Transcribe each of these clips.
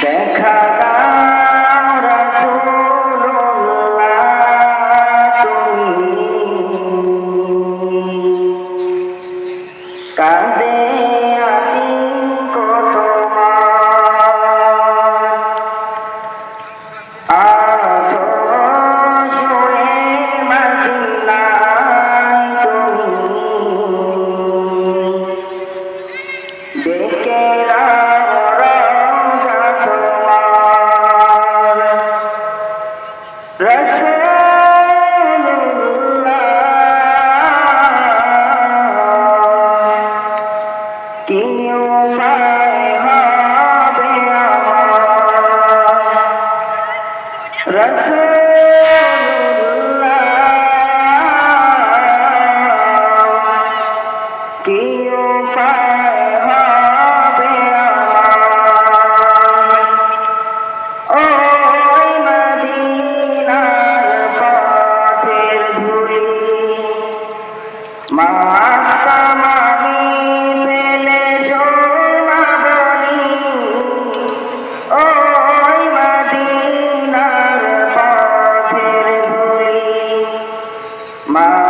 দেখা দাও Senhor. Mas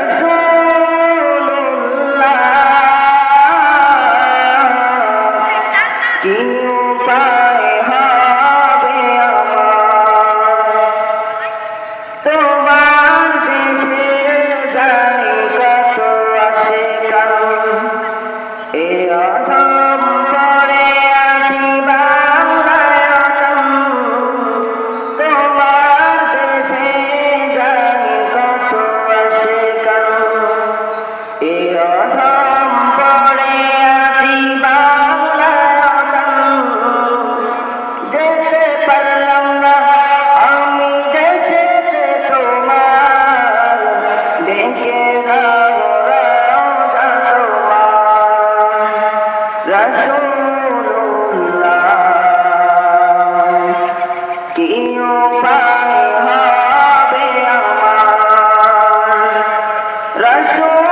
Yes Thank you.